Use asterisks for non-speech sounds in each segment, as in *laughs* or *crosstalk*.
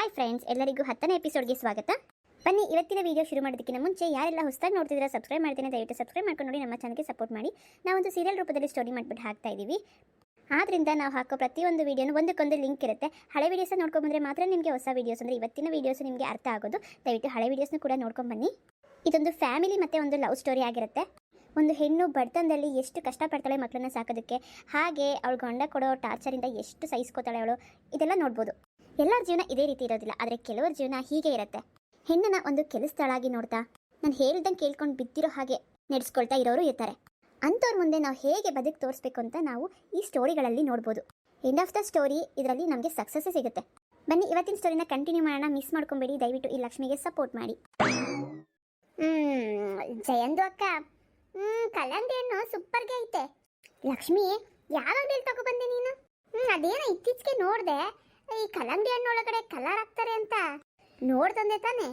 Hi friends ಎಲ್ಲರಿಗೂ ಹತ್ತನೇ ಎಪಿಸೋಡ್ಗೆ ಸ್ವಾಗತ. ಬನ್ನಿ, ಇವತ್ತಿನ ವಿಡಿಯೋ ಶುರು ಮಾಡೋದಕ್ಕಿಂತ ಮುಂಚೆ ಯಾರೆಲ್ಲ ಹೊಸದಾಗಿ ನೋಡ್ತಿದ್ರೆ ಸಬ್ಸ್ಕ್ರೈಬ್ ಮಾಡ್ತೀನಿ, ದಯವಿಟ್ಟು ಸಬ್ಸ್ಕ್ರೈಬ್ ಮಾಡ್ಕೊಂಡು ನೋಡಿ, ನಮ್ಮ ಚಾನಲ್ಗೆ ಸಪೋರ್ಟ್ ಮಾಡಿ. ನಾವೊಂದು ಸೀರಿಯಲ್ ರೂಪದಲ್ಲಿ ಸ್ಟೋರಿ ಮಾಡಿಬಿಟ್ಟು ಹಾಕ್ತಾ ಇದ್ದೀವಿ ಆದ್ದರಿಂದ ನಾವು ಹಾಕೋ ಪ್ರತಿಯೊಂದು ವೀಡಿಯೋನು ಒಂದಕ್ಕೊಂದು ಲಿಂಕ್ ಇರುತ್ತೆ. ಹಳೆ ವೀಡಿಯೋಸ್ ನೋಡ್ಕೊಂಡ್ಬಂದ್ರೆ ಮಾತ್ರ ನಿಮಗೆ ಹೊಸ ವೀಡಿಯೋಸ್ ಅಂದರೆ ಇವತ್ತಿನ ವೀಡಿಯೋಸ್ ನಿಮಗೆ ಅರ್ಥ ಆಗೋದು. ದಯವಿಟ್ಟು ಹಳೆ ವೀಡಿಯೋಸ್ನ ಕೂಡ ನೋಡ್ಕೊಂಡು ಬನ್ನಿ. ಇದೊಂದು ಫ್ಯಾಮಿಲಿ ಮತ್ತು ಒಂದು ಲವ್ ಸ್ಟೋರಿ ಆಗಿರುತ್ತೆ. ಒಂದು ಹೆಣ್ಣು ಬಡತನದಲ್ಲಿ ಎಷ್ಟು ಕಷ್ಟಪಡ್ತಾಳೆ ಮಕ್ಕಳನ್ನ ಸಾಕೋದಕ್ಕೆ, ಹಾಗೆ ಅವಳು ಗಂಡ ಕೊಡೋ ಟಾರ್ಚರಿಂದ ಎಷ್ಟು ಸಹಿಸ್ಕೋತಾಳೆ ಅವಳು, ಇದೆಲ್ಲ ನೋಡ್ಬೋದು. ಎಲ್ಲರ ಜೀವನ ಇದೇ ರೀತಿ ಇರೋದಿಲ್ಲ, ಆದರೆ ಕೆಲವರ ಜೀವನ ಹೀಗೆ ಇರುತ್ತೆ. ಹೆಣ್ಣನ್ನ ಒಂದು ಕೆಲಸದಳಾಗಿ ನೋಡ್ತಾ, ನಾನು ಹೇಳ್ದಂಗೆ ಕೇಳ್ಕೊಂಡು ಬಿದ್ದಿರೋ ಹಾಗೆ ನಡೆಸ್ಕೊಳ್ತಾ ಇರೋರು ಇರ್ತಾರೆ. ಅಂಥವ್ರ ಮುಂದೆ ನಾವು ಹೇಗೆ ಬದುಕು ತೋರಿಸ್ಬೇಕು ಅಂತ ನಾವು ಈ ಸ್ಟೋರಿಗಳಲ್ಲಿ ನೋಡ್ಬೋದು. ಎಂಡ್ ಆಫ್ ದ ಸ್ಟೋರಿ ಇದರಲ್ಲಿ ನಮಗೆ ಸಕ್ಸಸ್ ಸಿಗುತ್ತೆ. ಬನ್ನಿ, ಇವತ್ತಿನ ಸ್ಟೋರಿನ ಕಂಟಿನ್ಯೂ ಮಾಡೋಣ. ಮಿಸ್ ಮಾಡ್ಕೊಬೇಡಿ. ದಯವಿಟ್ಟು ಈ ಲಕ್ಷ್ಮಿಗೆ ಸಪೋರ್ಟ್ ಮಾಡಿ. ಜಯಂದು ಅಕ್ಕ. ಹ್ಮ್ ಕಲ್ಲಂಗಡಿ ಹಣ್ಣು ಸೂಪರ್ಗೆ ಐತೆ. ಲಕ್ಷ್ಮಿ ಯಾವ ಅಂಗಡಿಯಲ್ಲಿ ತಗೊಬಂದೆ ನೀನು? ಹ್ಮ್, ಅದೇನೋ ಇತ್ತೀಚೆಗೆ ನೋಡ್ದೆ. ಈ ಕಲ್ಲಂಗಡಿ ಹಣ್ಣು ಒಳಗಡೆ ಕಲರ್ ಹಾಕ್ತಾರೆ ಅಂತ. ನೋಡ್ತಂದೆ ತಾನೆ.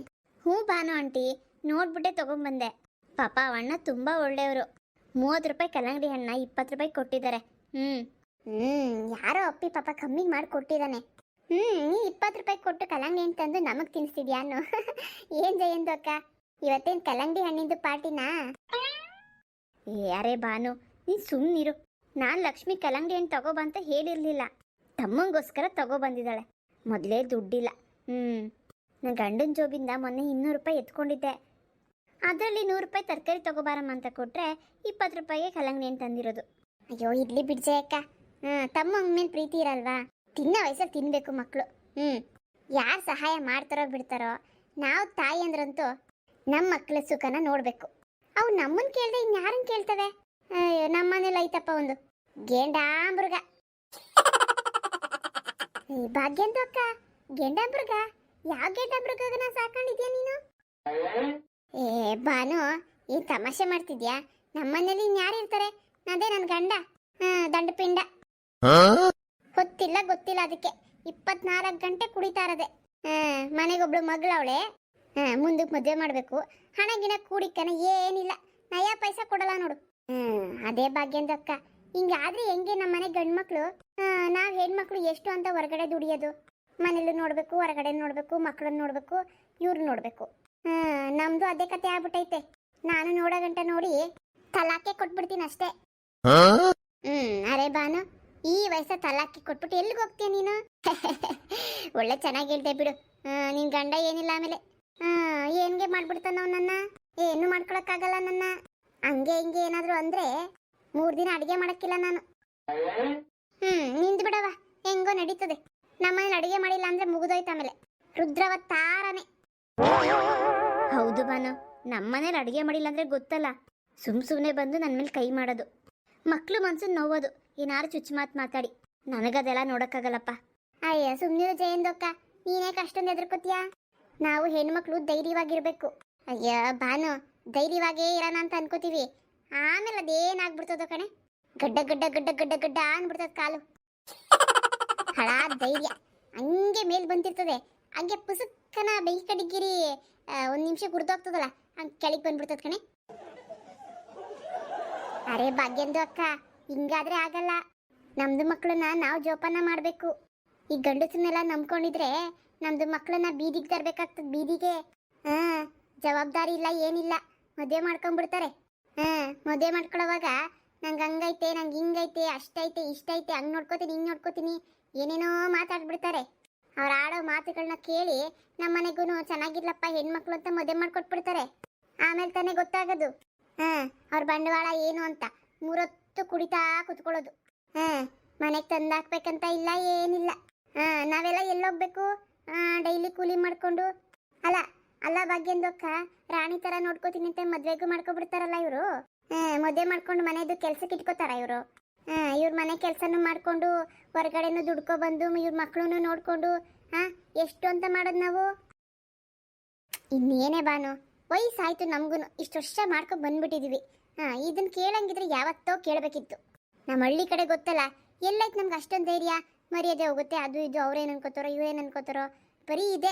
ಹ್ಞೂ ಬಾನು ಆಂಟಿ ನೋಡ್ಬಿಟ್ಟೆ ತಗೊಂಬಂದೆ ಪಾಪ ಅಣ್ಣ ತುಂಬಾ ಒಳ್ಳೆಯವರು. ಮೂವತ್ತು ರೂಪಾಯಿ ಕಲ್ಲಂಗಡಿ ಹಣ್ಣ ಇಪ್ಪತ್ತು ರೂಪಾಯಿ ಕೊಟ್ಟಿದ್ದಾರೆ. ಹ್ಞೂ ಹ್ಞೂ ಯಾರೋ ಅಪ್ಪಿ ಪಾಪ ಕಮ್ಮಿ ಮಾಡಿ ಕೊಟ್ಟಿದ್ದಾನೆ. ಹ್ಞೂ ನೀ ಇಪ್ಪತ್ತು ರೂಪಾಯಿ ಕೊಟ್ಟು ಕಲ್ಲಂಗಡಿ ಹಣ್ಣು ತಂದು ನಮಗ್ ಅನ್ನು. *laughs* ಏನ್ ಜಯಂದು ಅಕ್ಕ? ಇವತ್ತೇನ್ ಕಲ್ಲಂಗಡಿ ಹಣ್ಣಿಂದು ಪಾರ್ಟಿನಾ? ಯಾರೇ ಬಾನು ನೀನು ಸುಮ್ಮನಿರು ನಾನು ಲಕ್ಷ್ಮಿ ಕಲ್ಲಂಗಡಿ ಹಣ್ಣು ತಗೋಬಂತ ಹೇಳಿರ್ಲಿಲ್ಲ. ತಮ್ಮಂಗೋಸ್ಕರ ತಗೊಬಂದಿದ್ದಾಳೆ ಮೊದಲೇ ದುಡ್ಡಿಲ್ಲ. ಹ್ಞೂ ನನ್ನ ಗಂಡನ ಜೋಬಿಂದ ಮೊನ್ನೆ ಇನ್ನೂರು ರೂಪಾಯಿ ಎತ್ಕೊಂಡಿದ್ದೆ. ಅದರಲ್ಲಿ ನೂರು ರೂಪಾಯಿ ತರಕಾರಿ ತಗೋಬಾರಮ್ಮ ಅಂತ ಕೊಟ್ಟರೆ ಇಪ್ಪತ್ತು ರೂಪಾಯಿಗೆ ಕಲ್ಲಂಗಡಿ ತಂದಿರೋದು. ಅಯ್ಯೋ ಇಡ್ಲಿ ಬಿಡ್ಜೆ ಅಕ್ಕ. ಹ್ಞೂ ತಮ್ಮ ಮೇಲೆ ಪ್ರೀತಿ ಇರಲ್ವಾ? ತಿನ್ನೋ ವಯಸ್ಸಲ್ಲಿ ತಿನ್ನಬೇಕು ಮಕ್ಕಳು ಹ್ಞೂ ಯಾರು ಸಹಾಯ ಮಾಡ್ತಾರೋ ಬಿಡ್ತಾರೋ, ನಾವು ತಾಯಿ ಅಂದ್ರಂತೂ ನಮ್ಮ ಮಕ್ಕಳ ಸುಖನ ನೋಡಬೇಕು. ಅವು ನಮ್ಮನ್ನು ಕೇಳ್ದೆ ಯಾರನ್ನು ಕೇಳ್ತವೆ? ಅಯ್ಯೋ, ನಮ್ಮನೇಲಿ ಐತಪ್ಪ ಒಂದು. ಗೇಂಡಾಮೃಗ ಏ ಭಾಗ್ಯಂದು ಅಕ್ಕ ಗೆಂಡಾಮೃಗ. ಯಾವ ಗೆಂಡಾಮೃಗನ ಸಾಕೊಂಡಿದ್ಯಾ ನೀನು? ಏ ಬಾನು ಏನ್ ತಮಾಷೆ ಮಾಡ್ತಿದ್ಯಾ? ನಮ್ಮನೇಲಿ ಇನ್ಯಾರು ಇರ್ತಾರೆ? ಅದೇ ನನ್ನ ಗಂಡ. ದಂಡ ಪಿಂಡ ಗೊತ್ತಿಲ್ಲ ಗೊತ್ತಿಲ್ಲ ಅದಕ್ಕೆ. ಇಪ್ಪತ್ನಾಲ್ಕು ಗಂಟೆ ಕುಡಿತಾ ಇರೋದೆ. ಹಾ ಮನೆಗೊಬ್ಳು ಮಗಳವಳೆ ಮುಂದಕ್ಕೆ ಮದುವೆ ಮಾಡಬೇಕು. ಹಣ ಗಿಣ ಕೂಡಿಕನ ಏನಿಲ್ಲ. ನಯಾ ಪೈಸಾ ಕೊಡಲ್ಲ ನೋಡು. ಹ್ಮ್ ಅದೇ ಭಾಗ್ಯಂದ ಅಕ್ಕ. ಹಿಂಗಾದ್ರೆ ಹೆಂಗೆ ನಮ್ಮ ಮನೆ ಗಂಡ್ಮಕ್ಳು? ನಾವ್ ಹೆಣ್ಮಕ್ಳು ಎಷ್ಟು ಅಂತ ಹೊರಗಡೆ ದುಡಿಯೋದು? ಮನೇಲೂ ನೋಡ್ಬೇಕು ಹೊರಗಡೆ ನೋಡ್ಬೇಕು ಮಕ್ಕಳನ್ನ ನೋಡ್ಬೇಕು ಇವ್ರು ನೋಡ್ಬೇಕು. ನಮ್ದು ಅದೇ ಕತೆ ಆಗ್ಬಿಟ್ಟೈತೆ. ನಾನು ನೋಡೋ ಗಂಟ ನೋಡಿ ತಲಾಕೆ ಕೊಟ್ಬಿಡ್ತೀನಿ ಅಷ್ಟೇ. ಹ್ಮ್ ಅರೆ ಬಾನು ಈ ವಯಸ್ಸ ತಲಾಖಿ ಕೊಟ್ಬಿಟ್ಟು ಎಲ್ಲಿಗೆ ಹೋಗ್ತೀಯ ನೀನು? *laughs* ಒಳ್ಳೆ ಚೆನ್ನಾಗಿ ಹೇಳ್ದೆ ಬಿಡು. ನಿನ್ ಗಂಡ ಏನಿಲ್ಲ ಆಮೇಲೆ. ಏನ್ಗೆ ಮಾಡ್ಬಿಡ್ತಾನ ನನ್ನ? ಏನು ಮಾಡ್ಕೊಳಕ್ಕಾಗಲ್ಲ ನನ್ನ? ಹಂಗೆ ಹಿಂಗೆ ಏನಾದ್ರು ಅಂದ್ರೆ ಮೂರ್ ದಿನ ಅಡಿಗೆ ಮಾಡಕ್ಕಿಲ್ಲ ನಾನು. ಹ್ಮ್, ನಿಂದ್ ಬಿಡವ ಹೆಂಗೋ ನಡೀತದೆ. ನಮ್ಮನೇಲಿ ಅಡಿಗೆ ಮಾಡಿಲ್ಲ ಅಂದ್ರೆ ಮುಗಿದೋಯ್ತು ಆಮೇಲೆ. ರುದ್ರವ ತಾರನೆ ಹೌದು ಬಾನು ನಮ್ಮನೇಲಿ ಅಡಿಗೆ ಮಾಡಿಲ್ಲ ಅಂದ್ರೆ ಗೊತ್ತಲ್ಲ. ಸುಮ್ ಸುಮ್ನೆ ಬಂದು ನನ್ನ ಮೇಲೆ ಕೈ ಮಾಡೋದು. ಮಕ್ಳು ಮನ್ಸನ್ ನೋವೋದು. ಏನಾರು ಚುಚ್ಚು ಮಾತು ಮಾತಾಡಿ. ನನಗದೆಲ್ಲ ನೋಡಕ್ಕಾಗಲ್ಲಪ್ಪ. ಅಯ್ಯ, ಸುಮ್ನಿರು ಜಯಂದೊಕ್ಕ ನೀನೇ ಕಷ್ಟೊಂದು ಎದುರ್ಕೋತೀಯಾ ನಾವು ಹೆಣ್ಮಕ್ಳು ಧೈರ್ಯವಾಗಿರ್ಬೇಕು. ಅಯ್ಯ ಬಾನು ಧೈರ್ಯವಾಗೇ ಇರೋಣ ಅಂತ ಅನ್ಕೋತೀವಿ. ಆಮೇಲೆ ಅದೇನಾಗ್ಬಿಡ್ತದ ಕಣೆ? ಗಡ್ಡ ಗಡ್ಡ ಗಡ್ಡ ಗಡ್ಡ ಗಡ್ಡ ಅನ್ಬಿಡ್ತದ ಕಾಲು. ಹಳ ಧೈರ್ಯ. ಹಂಗೆ ಮೇಲ್ ಬಂದಿರ್ತದೆ. ಹಂಗೆ ಪುಸಕ್ಕನ ಬೆಂಕಿ ಕಡಿಗಿರಿ ಒಂದ್ ನಿಮಿಷ ಕುಡ್ದೋಗ್ತದಲ್ಲ ಹಂಗೆ ಕೆಳಗೆ ಬಂದ್ಬಿಡ್ತದ ಕಣೆ. ಅರೆ ಭಾಗ್ಯಂದು ಅಕ್ಕ, ಹಿಂಗಾದ್ರೆ ಆಗಲ್ಲ. ನಮ್ದು ಮಕ್ಕಳನ್ನ ನಾವು ಜೋಪಾನ ಮಾಡಬೇಕು. ಈ ಗಂಡಸನ್ನೆಲ್ಲ ನಂಬ್ಕೊಂಡಿದ್ರೆ ನಮ್ದು ಮಕ್ಕಳನ್ನ ಬೀದಿಗೆ ತರ್ಬೇಕಾಗ್ತದ ಬೀದಿಗೆ. ಹಾಂ, ಜವಾಬ್ದಾರಿ ಇಲ್ಲ, ಏನಿಲ್ಲ. ಮದುವೆ ಮಾಡ್ಕೊಂಡ್ಬಿಡ್ತಾರೆ. ಹಾ, ಮದುವೆ ಮಾಡ್ಕೊಳ್ಳೋವಾಗ ನಂಗೆ ಹಂಗೈತೆ, ನಂಗೆ ಹಿಂಗೈತೆ, ಅಷ್ಟೈತೆ, ಇಷ್ಟೈತೆ, ಹಂಗೆ ನೋಡ್ಕೋತೀನಿ, ಹಿಂಗ್ ನೋಡ್ಕೋತೀನಿ, ಏನೇನೋ ಮಾತಾಡ್ಬಿಡ್ತಾರೆ. ಅವ್ರು ಆಡೋ ಮಾತುಗಳನ್ನ ಕೇಳಿ ನಮ್ಮ ಮನೆಗೂ ಚೆನ್ನಾಗಿರ್ಲಪ್ಪ ಹೆಣ್ಮಕ್ಳು ಅಂತ ಮದುವೆ ಮಾಡ್ಕೊಟ್ಬಿಡ್ತಾರೆ. ಆಮೇಲೆ ತಾನೇ ಗೊತ್ತಾಗೋದು. ಹಾ, ಅವ್ರ ಬಂಡವಾಳ ಏನು ಅಂತ ಮೂರೊತ್ತು ಕುಡಿತಾ ಕುತ್ಕೊಳ್ಳೋದು. ಹಾ, ಮನೆಗೆ ತಂದಾಕ್ಬೇಕಂತ ಇಲ್ಲ, ಏನಿಲ್ಲ. ಹಾ, ನಾವೆಲ್ಲ ಎಲ್ಲೋಗ್ಬೇಕು ಡೈಲಿ ಕೂಲಿ ಮಾಡ್ಕೊಂಡು. ಅಲ್ಲ ಅಲ್ಲ ಭಾಗ್ಯಂದಕ್ಕ, ರಾಣಿ ತರ ನೋಡ್ಕೋತೀನಿ ಅಂತ ಮದ್ವೆಗೂ ಮಾಡ್ಕೊಬಿಡ್ತಾರಲ್ಲ ಇವರು. ಮದುವೆ ಮಾಡ್ಕೊಂಡು ಮನೆದು ಕೆಲ್ಸಕ್ಕೆ ಇಟ್ಕೋತಾರ ಇವರು. ಇವ್ರ ಮನೆ ಕೆಲ್ಸನೂ ಮಾಡ್ಕೊಂಡು ಹೊರಗಡೆನೂ ದುಡ್ಕೊ ಬಂದು ಇವ್ರ ಮಕ್ಕಳನ್ನು ನೋಡ್ಕೊಂಡು, ಹಾ ಎಷ್ಟು ಅಂತ ಮಾಡೋದು ನಾವು? ಇನ್ನೇನೇ ಬಾನು. ವಯಸ್ಸಾಯ್ತು ನಮಗೂ ಇಷ್ಟು ವರ್ಷ ಮಾಡ್ಕೊ ಬಂದ್ಬಿಟ್ಟಿದೀವಿ. ಹಾ ಇದನ್ನ ಕೇಳಂಗಿದ್ರೆ ಯಾವತ್ತೋ ಕೇಳಬೇಕಿತ್ತು. ನಮ್ಮ ಹಳ್ಳಿ ಕಡೆ ಗೊತ್ತಲ್ಲ ಎಲ್ಲೈತೆ ನಮ್ಗೆ ಅಷ್ಟೊಂದು ಧೈರ್ಯ. ಮರ್ಯಾದೆ ಹೋಗುತ್ತೆ, ಅದು ಇದು ಅವ್ರೇನು ಅನ್ಕೋತಾರೋ ಇವ್ರೇನು ಅನ್ಕೋತಾರೋ. ಬರೀ ಇದೆ.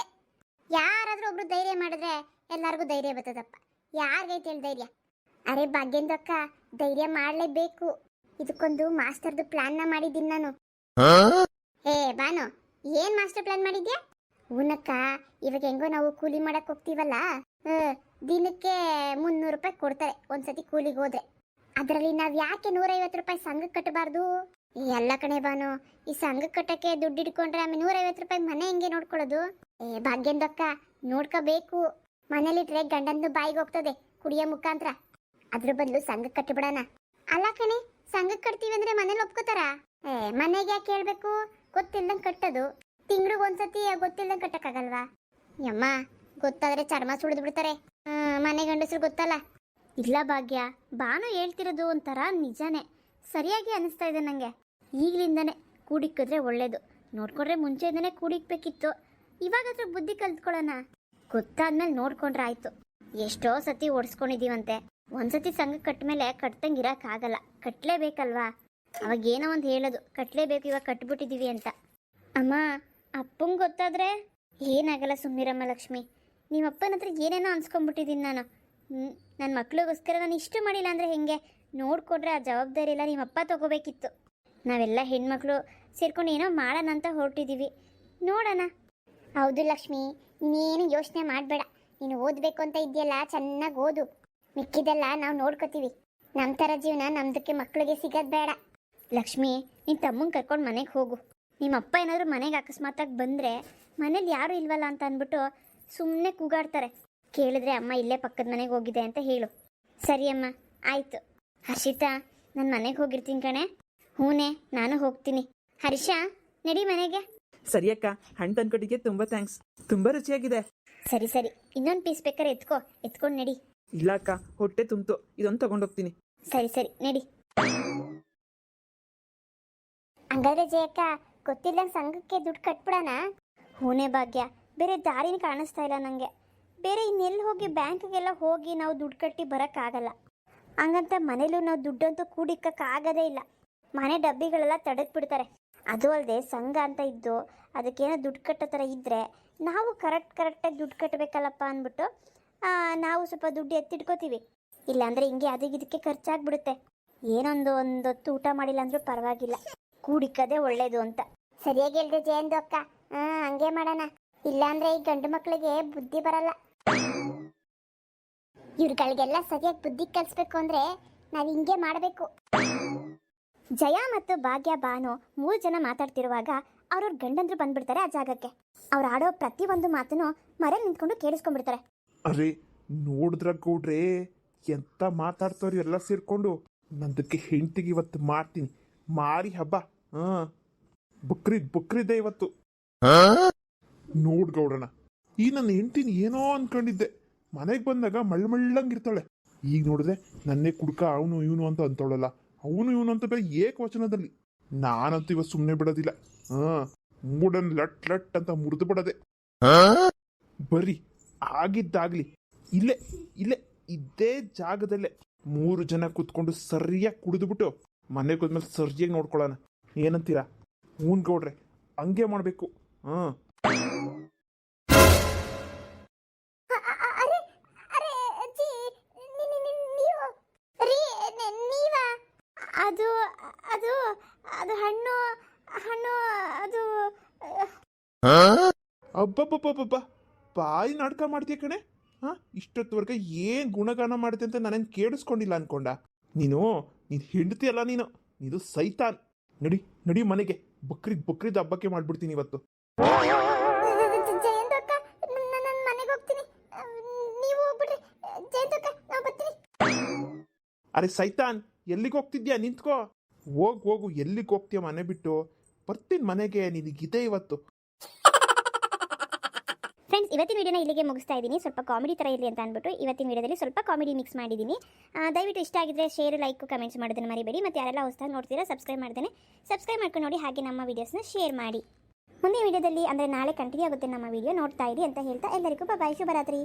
ಯಾರಾದ್ರೂ ಒಬ್ರು ಧೈರ್ಯ ಮಾಡಿದ್ರೆ ಎಲ್ಲರಿಗೂ ಧೈರ್ಯ ಬರ್ತದಪ್ಪ. ಯಾರಿಗೈತೆ ಹೇಳಿ ಧೈರ್ಯ? ಅರೆ ಭಾಗ್ಯಂದಕ್ಕ ಧೈರ್ಯ ಮಾಡಲೇಬೇಕು. ಇದಕ್ಕೊಂದು ಮಾಸ್ಟರ್ದು ಪ್ಲಾನ್ನ ಮಾಡಿದ್ದೀನಿ ನಾನು. ಏ ಬಾನು ಏನ್ ಮಾಸ್ಟರ್ ಪ್ಲಾನ್ ಮಾಡಿದ್ಯಾ? ಊನಕ್ಕ ಇವಾಗ ಹೆಂಗೋ ನಾವು ಕೂಲಿ ಮಾಡಕ್ ಹೋಗ್ತೀವಲ್ಲ ದಿನಕ್ಕೆ ಮುನ್ನೂರು ರೂಪಾಯಿ ಕೊಡ್ತಾರೆ ಒಂದ್ಸತಿ ಕೂಲಿಗೆ ಹೋದ್ರೆ. ಅದರಲ್ಲಿ ನಾವ್ ಯಾಕೆ ನೂರೈವತ್ತು ರೂಪಾಯಿ ಸಂಘಕ್ಕೆ ಕಟ್ಟಬಾರ್ದು ಎಲ್ಲ ಕಣೆ ಬಾನು, ಈ ಸಂಘ ಕಟ್ಟಕ್ಕೆ ದುಡ್ಡು ಇಟ್ಕೊಂಡ್ರೆ ಆಮೇಲೆ ನೂರೈವತ್ತು ರೂಪಾಯಿ ಮನೆ ಹೆಂಗೆ ನೋಡ್ಕೊಳ್ಳೋದು? ಏ ಭಾಗ್ಯಂದಕ್ಕ ನೋಡ್ಕೋಬೇಕು. ಮನೇಲಿಟ್ರೆ ಗಂಡಂದು ಬಾಯಿಗೆ ಹೋಗ್ತದೆ, ಕುಡಿಯೋ ಮುಖಾಂತರ. ಅದ್ರ ಬದಲು ಸಂಘ ಕಟ್ಟಿಬಿಡೋಣ. ಅಲ್ಲ ಕಣೆ, ಸಂಘ ಕಟ್ತೀವಿ ಅಂದ್ರೆ ಮನೇಲಿ ಒಪ್ಕೋತಾರ? ಏ, ಮನೆಗೆ ಯಾಕೆ ಹೇಳ್ಬೇಕು? ಗೊತ್ತಿಲ್ದಂಗೆ ಕಟ್ಟೋದು. ತಿಂಗ್ಳಿಗೆ ಒಂದ್ಸತಿ ಗೊತ್ತಿಲ್ದಂಗೆ ಕಟ್ಟಕ್ಕಾಗಲ್ವಾ? ಯಮ್ಮ, ಗೊತ್ತಾದ್ರೆ ಚರ್ಮ ಸುಳಿದು ಬಿಡ್ತಾರೆ ಮನೆ ಗಂಡಸರು ಗೊತ್ತಲ್ಲ? ಇಲ್ಲ ಭಾಗ್ಯ, ಬಾನು ಹೇಳ್ತಿರೋದು ಒಂಥರ ನಿಜಾನೇ. ಸರಿಯಾಗಿ ಅನಿಸ್ತಾ ಇದೆ ನನಗೆ ಈಗಲಿಂದನೇ ಕೂಡಿಕ್ಕಿದ್ರೆ ಒಳ್ಳೇದು. ನೋಡ್ಕೊಂಡ್ರೆ ಮುಂಚೆಯಿಂದನೇ ಕೂಡಿಕ್ಬೇಕಿತ್ತು. ಇವಾಗಾದ್ರೂ ಬುದ್ಧಿ ಕಲ್ತ್ಕೊಳ್ಳೋಣ. ಗೊತ್ತಾದ್ಮೇಲೆ ನೋಡ್ಕೊಂಡ್ರೆ ಆಯ್ತು. ಎಷ್ಟೋ ಸತಿ ಓಡಿಸ್ಕೊಂಡಿದೀವಂತೆ. ಒಂದ್ಸತಿ ಸಂಘ ಕಟ್ಮೇಲೆ ಕಟ್ತಂಗೆ ಇರೋಕ್ಕಾಗಲ್ಲ ಕಟ್ಟಲೇಬೇಕಲ್ವಾ ಅವಾಗ ಏನೋ ಒಂದು ಹೇಳೋದು. ಕಟ್ಟಲೇಬೇಕು ಇವಾಗ ಕಟ್ಬಿಟ್ಟಿದೀವಿ ಅಂತ. ಅಮ್ಮ, ಅಪ್ಪಂಗೆ ಗೊತ್ತಾದ್ರೆ ಏನಾಗಲ್ಲ ಸುಮ್ಮಿರಮ್ಮ ಲಕ್ಷ್ಮಿ. ನಿಮ್ಮ ಅಪ್ಪನ ಹತ್ರ ಏನೇನೋ ಅನ್ಸ್ಕೊಂಡ್ಬಿಟ್ಟಿದ್ದೀನಿ ನಾನು ನನ್ನ ಮಕ್ಳಿಗೋಸ್ಕರ ನಾನು ಇಷ್ಟು ಮಾಡಿಲ್ಲ ಅಂದರೆ ಹೆಂಗೆ? ನೋಡಿಕೊಂಡ್ರೆ ಆ ಜವಾಬ್ದಾರಿ ಎಲ್ಲ ನಿಮ್ಮ ಅಪ್ಪ ತಗೋಬೇಕಿತ್ತು. ನಾವೆಲ್ಲ ಹೆಣ್ಮಕ್ಳು ಸೇರ್ಕೊಂಡು ಏನೋ ಮಾಡೋಣ ಅಂತ ಹೊರಟಿದ್ದೀವಿ. ನೋಡೋಣ. ಹೌದು ಲಕ್ಷ್ಮಿ ನೀನೇನು ಯೋಚನೆ ಮಾಡಬೇಡ. ನೀನು ಓದಬೇಕು ಅಂತ ಇದೆಯಲ್ಲ ಚೆನ್ನಾಗಿ ಓದು. ಮಿಕ್ಕಿದೆಲ್ಲ ನಾವು ನೋಡ್ಕೋತೀವಿ. ನಮ್ಮ ಥರ ಜೀವನ ನಮ್ದಕ್ಕೆ ಮಕ್ಕಳಿಗೆ ಸಿಗೋದು ಬೇಡ. ಲಕ್ಷ್ಮಿ ನಿನ್ನ ತಮ್ಮನ ಕರ್ಕೊಂಡು ಮನೆಗೆ ಹೋಗು. ನಿಮ್ಮಪ್ಪ ಏನಾದರೂ ಮನೆಗೆ ಅಕಸ್ಮಾತಾಗಿ ಬಂದರೆ ಮನೇಲಿ ಯಾರೂ ಇಲ್ವಲ್ಲ ಅಂತ ಅಂದ್ಬಿಟ್ಟು ಸುಮ್ಮನೆ ಕೂಗಾಡ್ತಾರೆ. ಕೇಳಿದ್ರೆ ಅಮ್ಮ ಇಲ್ಲೇ ಪಕ್ಕದ ಮನೆಗೆ ಹೋಗಿದೆ ಅಂತ ಹೇಳು. ಸರಿ ಅಮ್ಮ, ಆಯಿತು. ಹರ್ಷಿತಾ, ನಾನು ಮನೆಗೆ ಹೋಗಿರ್ತೀನಿ ಕಣೆ. ಹೂನೆ ನಾನು ಹೋಗ್ತೀನಿ. ಹರ್ಷ ನಡಿ ಮನೆಗೆ. ಸರಿ ಅಕ್ಕ ಹಣ್ಣು ತಂದ್ಕೊಟ್ಟಿಗೆ ತುಂಬಾ ಥ್ಯಾಂಕ್ಸ್ ತುಂಬಾ ರುಚಿಯಾಗಿದೆ. ಸರಿ ಸರಿ. ಇನ್ನೊಂದು ಪೀಸ್ ಬೇಕಾದ್ರೆ ಎತ್ಕೋ ಎತ್ಕೊಂಡು ನಡಿ. ಇಲ್ಲ ಅಕ್ಕ ಹೊಟ್ಟೆ ತುಂಬ್ತು. ಇದೊಂದು ತಗೊಂಡೋಗ್ತೀನಿ. ಸರಿ ಸರಿ ನಡಿ. ಹಂಗಾದ್ರೆ ಜಯಕ್ಕ ಗೊತ್ತಿಲ್ಲ ಸಂಘಕ್ಕೆ ದುಡ್ಡು ಕಟ್ಬಿಡೋಣ? ಹೂನೆ ಭಾಗ್ಯ ಬೇರೆ ದಾರಿನ ಕಾಣಿಸ್ತಾ ಇಲ್ಲ ನನಗೆ ಬೇರೆ ಇನ್ನೆಲ್ಲಿ ಹೋಗಿ ಬ್ಯಾಂಕ್ಗೆಲ್ಲ ಹೋಗಿ ನಾವು ದುಡ್ಡು ಕಟ್ಟಿ ಬರೋಕ್ಕಾಗಲ್ಲ. ಹಂಗಂತ ಮನೇಲೂ ನಾವು ದುಡ್ಡಂತೂ ಕೂಡಿಕ್ಕಾಗದೇ ಇಲ್ಲ. ಮನೆ ಡಬ್ಬಿಗಳೆಲ್ಲ ತಡೆದ್ಬಿಡ್ತಾರೆ. ಅದು ಅಲ್ಲದೆ ಸಂಘ ಅಂತ ಇದ್ದು ಅದಕ್ಕೇನೋ ದುಡ್ಡು ಕಟ್ಟೋ ಥರ ಇದ್ದರೆ ನಾವು ಕರೆಕ್ಟ್ ಕರೆಕ್ಟಾಗಿ ದುಡ್ಡು ಕಟ್ಟಬೇಕಲ್ಲಪ್ಪ ಅಂದ್ಬಿಟ್ಟು ನಾವು ಸ್ವಲ್ಪ ದುಡ್ಡು ಎತ್ತಿಟ್ಕೋತೀವಿ. ಇಲ್ಲಾಂದರೆ ಹಿಂಗೆ ಅದಕ್ಕೆ ಇದಕ್ಕೆ ಖರ್ಚಾಗ್ಬಿಡುತ್ತೆ. ಏನೊಂದು ಒಂದೊತ್ತು ಊಟ ಮಾಡಿಲ್ಲ ಅಂದರೂ ಪರವಾಗಿಲ್ಲ. ಕೂಡಿಕ್ಕದೇ ಒಳ್ಳೇದು ಅಂತ. ಸರಿಯಾಗಿ ಹೇಳ್ದೆ ಜಯಂದು ಅಕ್ಕ. ಹಾಂ, ಹಂಗೆ ಮಾಡೋಣ. ಇಲ್ಲಾಂದರೆ ಈ ಗಂಡು ಮಕ್ಕಳಿಗೆ ಬುದ್ಧಿ ಬರಲ್ಲ. ಇವ್ರುಗಳಿಗೆಲ್ಲ ಸರಿಯಾಗಿ ಬುದ್ಧಿ ಕಲಿಸ್ಬೇಕು ಅಂದರೆ ನಾವು ಹಿಂಗೆ ಮಾಡಬೇಕು. ಜಯ ಮತ್ತು ಭಾಗ್ಯ ಬಾನು ಮೂರು ಜನ ಮಾತಾಡ್ತಿರುವಾಗ ಅವ್ರವ್ರ ಗಂಡಂದ್ರು ಬಂದ್ಬಿಡ್ತಾರೆ ಆ ಜಾಗಕ್ಕೆ. ಅವ್ರು ಆಡೋ ಪ್ರತಿ ಒಂದು ಮಾತನ್ನು ಮರೇಲಿ ನಿಂತ್ಕೊಂಡು ಕೇಳಿಸ್ಕೊಂಡ್ಬಿಡ್ತಾರೆ. ಅರೆ ನೋಡಿದ್ರ ಗೌಡ್ರೆ ಎಂತ ಮಾತಾಡ್ತಾವ್ರಿ ಎಲ್ಲ ಸೇರ್ಕೊಂಡು? ನಂದಕ್ಕೆ ಹೆಂಡತಿಗೆ ಇವತ್ತು ಮಾಡ್ತೀನಿ. ಮಾರಿ ಹಬ್ಬ ಹಾ. ಬುಕ್ರಿದ್ ಬುಕ್ರಿದೆ ಇವತ್ತು. ನೋಡ್ ಗೌಡಣ್ಣ ಈ ನನ್ನ ಹೆಂಡತಿನ ಏನೋ ಅನ್ಕೊಂಡಿದ್ದೆ. ಮನೆಗೆ ಬಂದಾಗ ಮಳ್ಳ ಮಳ್ಳಂಗಿರ್ತಾಳೆ ಈಗ ನೋಡಿದ್ರೆ ನನ್ನೇ ಕುಡ್ಕ ಅವನು ಇವನು ಅಂತ ಅಂತವಳಲ್ಲ ಅವನು ಇವನು ಅಂತ ಬೇರೆ ಏಕವಚನದಲ್ಲಿ. ನಾನಂತೂ ಇವತ್ತು ಸುಮ್ಮನೆ ಬಿಡೋದಿಲ್ಲ. ಹಾ ಮೂಡನ್ ಲಟ್ ಲಟ್ ಅಂತ ಮುರಿದು ಬಿಡದೆ. ಬರ್ರಿ ಆಗಿದ್ದಾಗ್ಲಿ ಇಲ್ಲೇ ಇಲ್ಲೇ ಇದೇ ಜಾಗದಲ್ಲೇ ಮೂರು ಜನ ಕೂತ್ಕೊಂಡು ಸರಿಯಾಗಿ ಕುಡಿದು ಕುಡಿದ್ಬಿಟ್ಟು ಮನೆಗೆ ಹೋದ್ಮೇಲೆ ಸರಿಯಾಗಿ ನೋಡ್ಕೊಳ್ಳೋಣ. ಏನಂತೀರಾ? ಹೂನ್ ಗೌಡ್ರೆ ಹಂಗೆ ಮಾಡಬೇಕು. ಹಾಂ. ಅದು ಹಣ್ಣು ಹಣ್ಣು ಅದು ಅಬ್ಬಬ್ಬಬ್ಬಬ್ಬ ಬಾಯಿ ನಾಟಕ ಮಾಡ್ತೀಯ ಕಣೆ? ಹಾ? ಇಷ್ಟೊತ್ತವರೆಗೆ ಏನ್ ಗುಣಗಾನ ಮಾಡುತ್ತೆ ಅಂತ ನಾನೇನು ಕೇಳಿಸ್ಕೊಂಡಿಲ್ಲ ಅನ್ಕೊಂಡ. ನೀನು ನೀನ್ ಹೆಂಡತಿ ಅಲ್ಲ ನೀನು. ಇದು ಸೈತಾನ್. ನಡಿ ನಡಿ ಮನೆಗೆ. ಬಕ್ರಿದ್ ಬಕ್ರಿದ್ ಹಬ್ಬಕ್ಕೆ ಮಾಡ್ಬಿಡ್ತೀನಿ ಇವತ್ತು. ಜಯಂತ ಅಕ್ಕ ನಾನು ಮನೆಗೆ ಹೋಗ್ತೀನಿ. ನೀವು ಹೋಗ್ಬಿಡ್ರಿ. ಜಯಂತ ಅಕ್ಕ ನಾವು ಬರ್ತೀನಿ. ಅರೆ ಸೈತಾನ್ ಎಲ್ಲಿಗೆ ಹೋಗ್ತಿದ್ಯಾ? ನಿಂತ್ಕೋ. ಹೋಗ್ ಹೋಗು, ಎಲ್ಲಿಗೆ ಹೋಗ್ತೀಯ ಮನೆ ಬಿಟ್ಟು ಬರ್ತೀನಿ ಮನೆಗೆ ನಿನಗಿದೆ ಇವತ್ತು. ಫ್ರೆಂಡ್ಸ್ ಇವತ್ತಿನ ವಿಡಿಯೋನ ಇಲ್ಲಿಗೆ ಮುಗಿಸ್ತಾ ಇದ್ದೀನಿ. ಸ್ವಲ್ಪ ಕಾಮಿಡಿ ಥರ ಇರಲಿ ಅಂತ ಅಂದ್ಬಿಟ್ಟು ಇವತ್ತಿನ ವಿಡಿಯೋದಲ್ಲಿ ಸ್ವಲ್ಪ ಕಾಮಿಡಿ ಮಿಕ್ಸ್ ಮಾಡಿದ್ದೀನಿ. ದಯವಿಟ್ಟು ಇಷ್ಟ ಆಗಿದ್ರೆ ಶೇರ್ ಲೈಕ್ ಕಮೆಂಟ್ಸ್ ಮಾಡೋದನ್ನು ಮರಿಬೇಡಿ. ಮತ್ತು ಯಾರೆಲ್ಲ ಹೊಸದಾಗಿ ನೋಡ್ತೀರಾ ಸಬ್ಸ್ಕ್ರೈಬ್ ಮಾಡ್ತೇನೆ ಸಬ್ಸ್ಕ್ರೈಬ್ ಮಾಡ್ಕೊಂಡು ನೋಡಿ ಹಾಗೆ ನಮ್ಮ ವೀಡಿಯೋಸ್ನ ಶೇರ್ ಮಾಡಿ. ಮುಂದಿನ ವಿಡಿಯೋದಲ್ಲಿ ಅಂದರೆ ನಾಳೆ ಕಂಟಿನ್ಯೂ ಆಗುತ್ತೆ ನಮ್ಮ ವಿಡಿಯೋ ನೋಡ್ತಾ ಇರಿ ಅಂತ ಹೇಳ್ತಾ ಎಲ್ಲರಿಗೂ ಬಾಯ್ ಶುಭರಾತ್ರಿ.